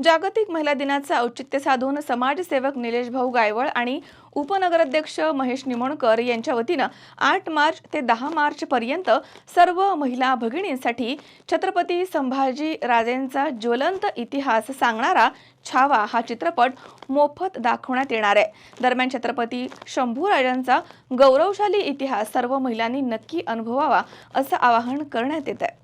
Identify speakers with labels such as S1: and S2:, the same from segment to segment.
S1: जागतिक महिला दिनाचं औचित्य साधून समाजसेवक निलेश भाऊ गायवळ आणि उपनगराध्यक्ष महेश निमोणकर यांच्या वतीनं आठ मार्च ते दहा मार्च पर्यंत सर्व महिला भगिनींसाठी छत्रपती संभाजी राजेंचा ज्वलंत इतिहास सांगणारा छावा हा चित्रपट मोफत दाखवण्यात येणार आहे. दरम्यान छत्रपती शंभूराजांचा गौरवशाली इतिहास सर्व महिलांनी नक्की अनुभवावा असं आवाहन करण्यात येत आहे.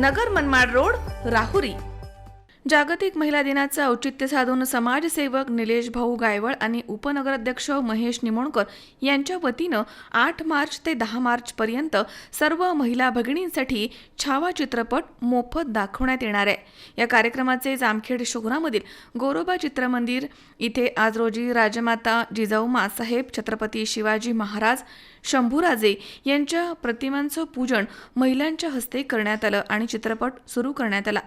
S1: नगर मनमाड रोड राहुरी. जागतिक महिला दिनाचं औचित्य साधून समाजसेवक निलेश भाऊ गायवळ आणि उपनगराध्यक्ष महेश निमोणकर यांच्या वतीनं आठ मार्च ते दहा मार्चपर्यंत सर्व महिला भगिनींसाठी छावा चित्रपट मोफत दाखवण्यात येणार आहे. या कार्यक्रमाचे जामखेड शहरामधील गोरोबा चित्रमंदिर इथे आज रोजी राजमाता जिजाऊ मासाहेब छत्रपती शिवाजी महाराज शंभूराजे यांच्या प्रतिमांचं पूजन महिलांच्या हस्ते करण्यात आलं आणि चित्रपट सुरू करण्यात आला.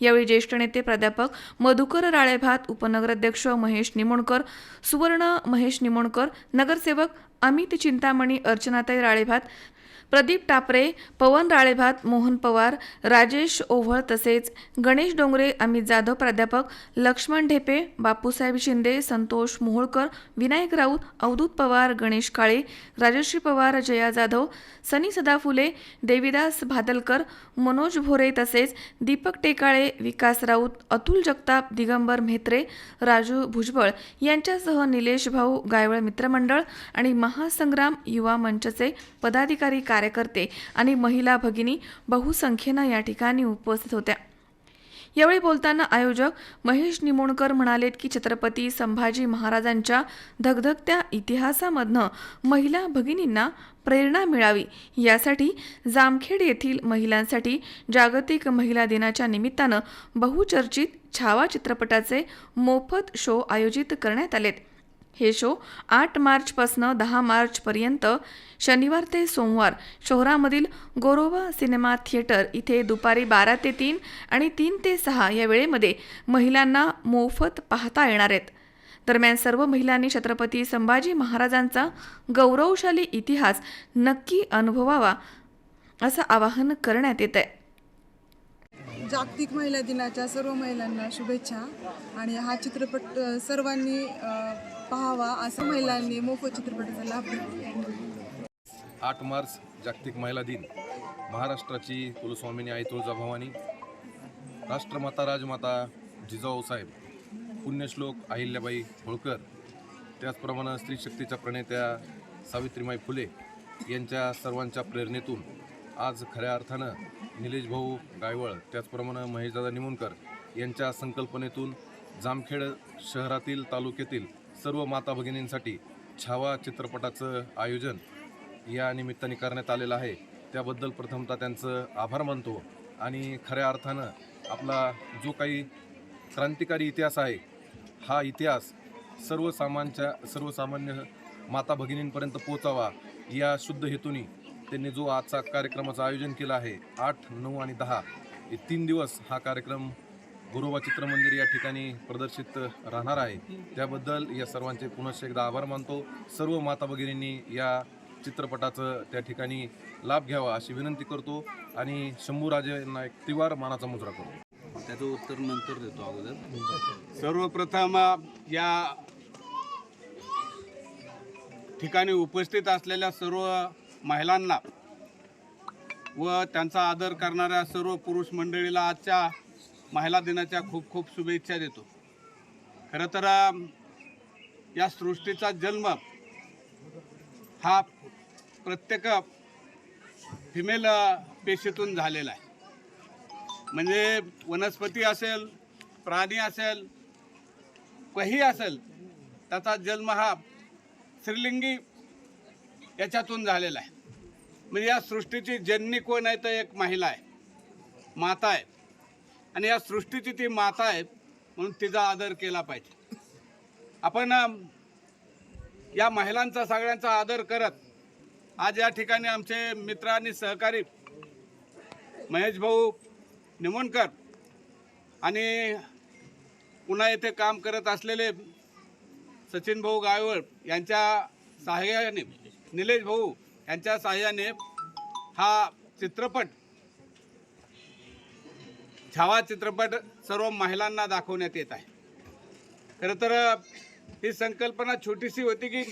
S1: यावेळी ज्येष्ठ नेते प्राध्यापक मधुकर राळेभात उपनगराध्यक्ष महेश निमोणकर सुवर्ण महेश निमोणकर नगरसेवक अमित चिंतामणी अर्चनाताई राळेभात प्रदीप टापरे पवन राळेभात मोहन पवार राजेश ओव्हळ तसेच गणेश डोंगरे अमित जाधव प्राध्यापक लक्ष्मण ढेपे बापूसाहेब शिंदे संतोष मोहोळकर विनायक राऊत अवधूत पवार गणेश काळे राजश्री पवार जया जाधव सनी सदाफुले देविदास भादलकर मनोज भोरे तसेच दीपक टेकाळे विकास राऊत अतुल जगताप दिगंबर म्हेत्रे राजू भुजबळ यांच्यासह निलेश भाऊ गायवळ मित्रमंडळ आणि महासंग्राम युवा मंचचे पदाधिकारी कार्यकर्ते आणि महिला भगिनी बहुसंख्येनं या ठिकाणी उपस्थित होत्या. यावेळी बोलताना आयोजक महेश निमोणकर म्हणालेत की छत्रपती संभाजी महाराजांच्या धगधगत्या इतिहासामधनं महिला भगिनींना प्रेरणा मिळावी यासाठी जामखेड येथील महिलांसाठी जागतिक महिला दिनाच्या निमित्तानं बहुचर्चित छावा चित्रपटाचे मोफत शो आयोजित करण्यात आलेत. हे शो आठ मार्चपासून दहा मार्चपर्यंत शनिवार ते सोमवार शहरामधील गोरोबा सिनेमा थिएटर इथे दुपारी बारा ते तीन आणि तीन ते सहा या वेळेमध्ये महिलांना मोफत पाहता येणार आहेत. दरम्यान सर्व महिलांनी छत्रपती संभाजी महाराजांचा गौरवशाली इतिहास नक्की अनुभवावा असं आवाहन करण्यात येत आहे
S2: जागतिक महिला दिनाच्या सर्व महिलांना शुभेच्छा आणि हा चित्रपट सर्वांनी पाहावा असं महिलांनी मोफत चित्रपटाचा लाभ घेतला.
S3: आठ मार्च जागतिक महिला दिन. महाराष्ट्राची कुलस्वामिनी आई तुळजाभवानी राष्ट्रमाता राजमाता जिजाऊ साहेब पुण्यश्लोक अहिल्याबाई होळकर त्याचप्रमाणे स्त्रीशक्तीच्या प्रणेत्या सावित्रीमाई फुले यांच्या सर्वांच्या प्रेरणेतून आज खऱ्या अर्थानं निलेश भाऊ गायवळ त्याचप्रमाणे महेशदादा निमुणकर यांच्या संकल्पनेतून जामखेड शहरातील तालुक्यातील सर्व माता भगिनींसाठी छावा चित्रपटाचं आयोजन या निमित्ताने करण्यात आलेलं आहे. त्याबद्दल प्रथमतः त्यांचं आभार मानतो आणि खऱ्या अर्थानं आपला जो काही क्रांतिकारी इतिहास आहे हा इतिहास सर्वसामान्यच्या सर्वसामान्य माता भगिनींपर्यंत पोचावा या शुद्ध हेतूने त्यांनी जो आजचा कार्यक्रमाचं आयोजन केलं आहे आठ नऊ आणि दहा हे तीन दिवस हा कार्यक्रम गुरुबा चित्रमंदिर या ठिकाणी प्रदर्शित राहणार आहे. त्याबद्दल या सर्वांचे पुनश्च एकदा आभार मानतो. सर्व माता भगिनींनी या चित्रपटाचं त्या ठिकाणी लाभ घ्यावा अशी विनंती करतो आणि शंभूराजेंना एक तिवार मानाचा मुजरा करतो
S4: त्याचं उत्तर नंतर देतो अगोदर.
S5: सर्वप्रथम या ठिकाणी उपस्थित असलेल्या सर्व महिलांना व त्यांचा आदर करणाऱ्या सर्व पुरुष मंडळीला आजच्या महिला दिनाच्या खूप खूप शुभेच्छा देतो. खरं तर या सृष्टीचा जन्म हा प्रत्येक फिमेल पेशीतून झालेला आहे. म्हणजे वनस्पती असेल प्राणी असेल काही असेल त्याचा जन्म हा स्त्रीलिंगी याच्यातून झालेला आहे. म्हणजे या सृष्टीची जननी कोण आहे तर एक महिला आहे माता आहे. आणि या सृष्टीची ती माता आहे म्हणून तिचा आदर केला पाहिजे. आपण या महिलांचा सगळ्यांचा आदर करत आज या ठिकाणी आमचे मित्र आणि सहकारी महेश भाऊ निमोणकर आणि पुन्हा येथे काम करत असलेले सचिन भाऊ गायवळ यांच्या सहाय्याने निलेश भाऊ यांच्या सहाय्याने हा चित्रपट छावा चित्रपट सर्व महिलांना दाखवण्यात येत आहे. खरं तर ही संकल्पना छोटीशी होती की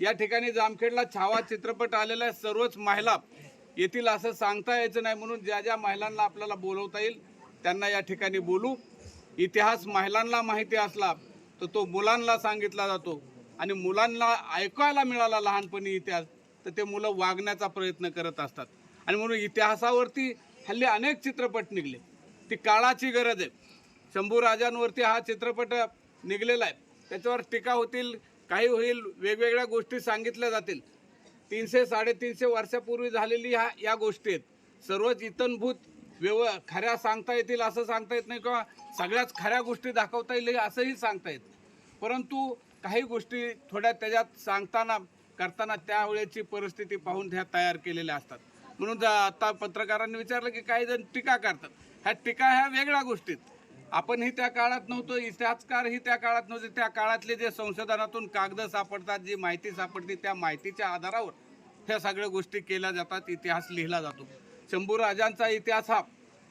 S5: या ठिकाणी जामखेडला छावा चित्रपट आलेला आहे सर्वच महिला येतील असं सांगता यायचं नाही म्हणून ज्या ज्या महिलांना आपल्याला बोलवता येईल त्यांना या ठिकाणी बोलू. इतिहास महिलांना माहिती असला तर तो मुलांना सांगितला जातो आणि मुलांना ऐकायला मिळाला लहानपणी इतिहास तर ते मुलं वागण्याचा प्रयत्न करत असतात. आणि म्हणून इतिहासावरती हल्ली अनेक चित्रपट निघले. ती काळाची गरज आहे. शंभू राजांवरती हा चित्रपट निघलेला आहे. त्याच्यावर टीका होतील काही होईल वेगवेगळ्या गोष्टी सांगितल्या जातील. तीनशे साडेतीनशे वर्षापूर्वी झालेली ह्या या गोष्टी आहेत. सर्वच इतनभूत व्यव खऱ्या सांगता येतील असं सांगता येत नाही किंवा सगळ्याच खऱ्या गोष्टी दाखवता येईल असंही सांगता येत. परंतु काही गोष्टी थोड्या त्याच्यात सांगताना करताना त्यावेळेची परिस्थिती पाहून त्या तयार केलेल्या असतात. म्हणून आता पत्रकारांनी विचारलं की काही जण टीका करतात. ह्या टीका ह्या वेगळ्या गोष्टीत. आपणही त्या काळात नव्हतो इतिहासकारही त्या काळात नव्हते. त्या काळातले जे संशोधनातून कागद सापडतात जी माहिती सापडते त्या माहितीच्या आधारावर ह्या सगळ्या गोष्टी केल्या जातात इतिहास लिहिला जातो. शंभूराजांचा इतिहास हा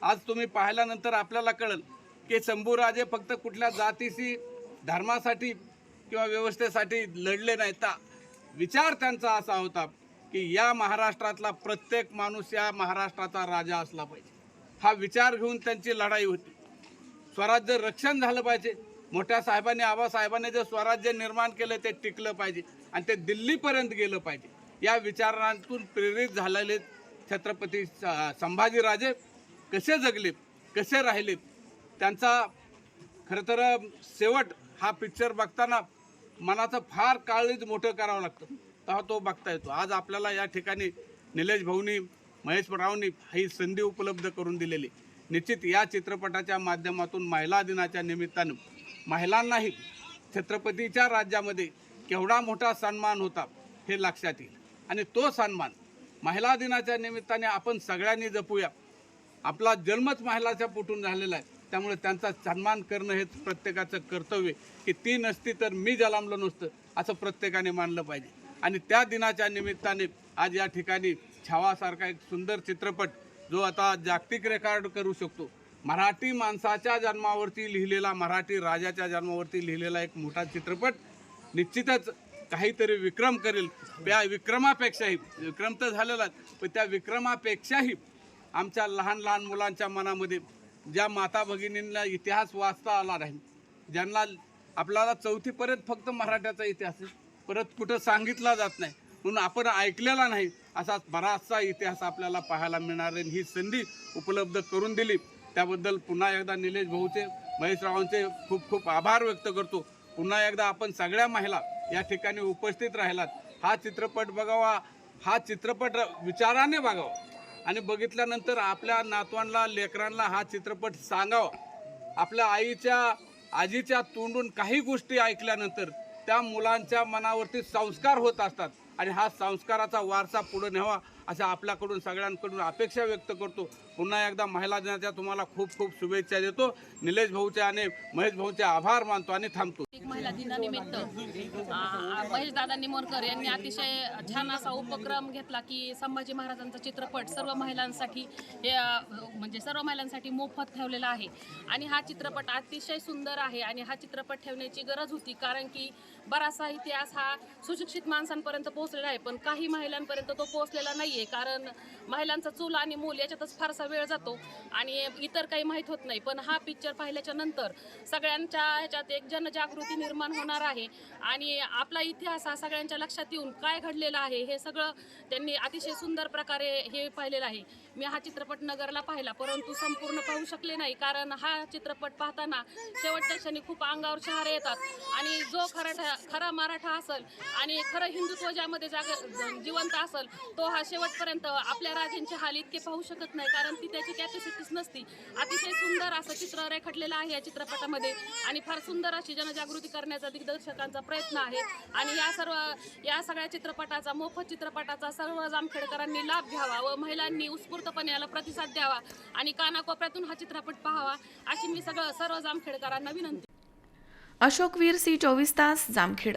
S5: आज तुम्ही पाहिल्यानंतर आपल्याला कळेल की शंभूराजे फक्त कुठल्या जातीशी धर्मासाठी किंवा व्यवस्थेसाठी लढले नाही तर विचार त्यांचा असा होता की या महाराष्ट्रातला प्रत्येक माणूस या महाराष्ट्राचा राजा असला पाहिजे. हा विचार घेऊन त्यांची लढाई होती. स्वराज्य रक्षण झालं पाहिजे. मोठ्या साहेबांनी आबासाहेबांनी जे स्वराज्य निर्माण केलं ते टिकलं पाहिजे आणि ते दिल्लीपर्यंत गेलं पाहिजे. या विचारांतून प्रेरित झालेले छत्रपती स- संभाजीराजे कसे जगले कसे राहिले त्यांचा खरं तर शेवट हा पिक्चर बघताना मनाचं फार काळीच मोठं करावं लागतं. तेव्हा तो बघता येतो. आज आपल्याला या ठिकाणी निलेश भाऊनी महेशरावनी ही संधी उपलब्ध करून दिलेली. निश्चित या चित्रपटाच्या माध्यमातून महिला दिनाच्या निमित्तानं महिलांनाही छत्रपतीच्या राज्यामध्ये केवढा मोठा सन्मान होता हे लक्षात येईल. आणि तो सन्मान महिला दिनाच्या निमित्ताने आपण सगळ्यांनी जपूया. आपला जन्मच महिलाच्या पोटून झालेला आहे. त्यामुळे त्यांचा सन्मान करणं हे प्रत्येकाचं कर्तव्य की ती नसती तर मी जलामलं नसतं असं प्रत्येकाने मानलं पाहिजे. आणि त्या दिनाच्या निमित्ताने आज या ठिकाणी छावासारखा एक सुंदर चित्रपट जो आता जागतिक रेकॉर्ड करू शकतो. मराठी माणसाच्या जन्मावरती लिहिलेला मराठी राजाच्या जन्मावरती लिहिलेला एक मोठा चित्रपट निश्चितच काहीतरी विक्रम करेल. त्या विक्रमापेक्षाही विक्रम तर झालेलाच पण त्या विक्रमापेक्षाही आमच्या लहान लहान मुलांच्या मनामध्ये ज्या माता भगिनींना इतिहास वाचता आला नाही ज्यांना आपल्याला चौथीपर्यंत फक्त मराठ्याचा इतिहास आहे परत कुठं सांगितला जात नाही म्हणून आपण ऐकलेला नाही असा बराचसा इतिहास आपल्याला पाहायला मिळणार आहे. ही संधी उपलब्ध करून दिली. त्याबद्दल पुन्हा एकदा निलेश भाऊचे महेश रावांचे खूप खूप आभार व्यक्त करतो. पुन्हा एकदा आपण सगळ्या महिला या ठिकाणी उपस्थित राहिलात. हा चित्रपट बघावा. हा चित्रपट विचाराने बघावा. आणि बघितल्यानंतर आपल्या नातवांना लेकरांना हा चित्रपट सांगावा. आपल्या आईच्या आजीच्या तोंडून काही गोष्टी ऐकल्यानंतर त्या मुलांच्या मनावरती संस्कार होत असतात. आणि हा संस्काराचा वारसा पुढे न्यावा. अशा आपल्याकडून सगळ्यांकडून अपेक्षा व्यक्त करतो. पुन्हा एकदा महिला दिनाच्या तुम्हाला खूप खूप शुभेच्छा देतो. निलेश भाऊचे आणि महेश भाऊचे आभार मानतो आणि थांबतो.
S6: महिला दिनानिमित्त महेश दादा निमोरकर यांनी अतिशय छान असा उपक्रम घेतला की संभाजी महाराजांचा चित्रपट सर्व महिलांसाठी हे म्हणजे सर्व महिलांसाठी मोफत ठेवलेला आहे. आणि हा चित्रपट अतिशय सुंदर आहे आणि हा चित्रपट ठेवण्याची गरज होती कारण की बराचसा इतिहास हा सुशिक्षित माणसांपर्यंत पोहोचलेला आहे. पण काही महिलांपर्यंत तो पोहोचलेला नाही कारण महिलांचा चूल आणि मूल याच्यातच फारसा वेळ जातो आणि इतर काही माहीत होत नाही. पण हा पिक्चर पाहिल्याच्या नंतर सगळ्यांच्या ह्याच्यात एक जनजागृती निर्माण होणार आहे. आणि आपला इतिहास हा सगळ्यांच्या लक्षात येऊन काय घडलेलं आहे हे सगळं त्यांनी अतिशय सुंदर प्रकारे हे पाहिलेलं आहे. मी हा चित्रपट नगरला पाहिला परंतु संपूर्ण पाहू शकले नाही. कारण हा चित्रपट पाहताना शेवटच्या क्षणी खूप अंगावर शहारे येतात. आणि जो खरा खरा मराठा असेल आणि खरं हिंदुत्व ज्यामध्ये जाग जिवंत असेल तो हा शेवटपर्यंत आपल्या राजांचे हाल इतके पाहू शकत नाही कारण ती त्याची कॅपॅसिटीच नसती. अतिशय सुंदर असं चित्र रेखाटलेलं आहे या चित्रपटामध्ये आणि फार सुंदर अशी जनजागृती करण्याचा दिग्दर्शकांचा प्रयत्न आहे. आणि या सर्व या सगळ्या चित्रपटाचा मोफत चित्रपटाचा सर्व जामखेडकरांनी लाभ घ्यावा व महिलांनी उत्स्फूर्तपणे याला प्रतिसाद द्यावा आणि कानाकोपऱ्यातून हा चित्रपट पाहावा अशी मी सगळं सर्व जामखेडकरांना विनंती.
S1: अशोक वीर सी चोवीस तास जामखेड.